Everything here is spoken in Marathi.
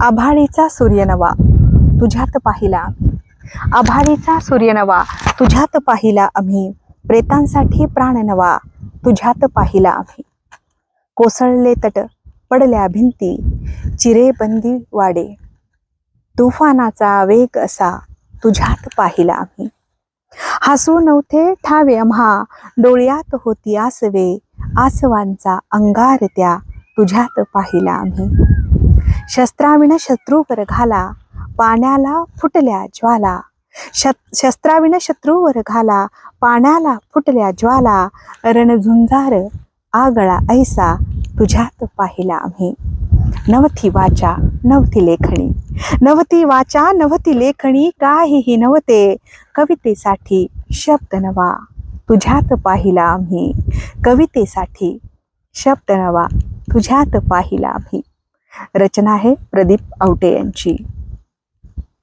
आभाळीचा सूर्यनवा तुझ्यात पाहिला. आम्ही आभाळीचा सूर्यनवा तुझ्यात पाहिला आम्ही. प्रेतांसाठी प्राणनवा तुझ्यात पाहिला आम्ही. कोसळले तट पडल्या भिंती चिरेबंदी वाडे. तुफानाचा वेग असा तुझ्यात पाहिला आम्ही. हसू नव्हते ठावे आम्हा. डोळ्यात होती आसवे. आसवांचा अंगार त्या तुझ्यात पाहिला आम्ही. शस्त्राविण शत्रूवर घाला पाण्याला फुटल्या ज्वाला. शस्त्राविण शत्रूवर घाला पाण्याला फुटल्या ज्वाला. रणझुंजार आगळा ऐसा तुझ्यात पाहिला आम्ही. नवथी वाचा नवथी लेखणी. नवती वाचा नवती लेखणी काहीही नव्हते. कवितेसाठी शब्द नवा तुझ्यात पाहिला आम्ही. कवितेसाठी शब्द नवा तुझ्यात पाहिला आम्ही. रचना आहे प्रदीप आवटे यांची.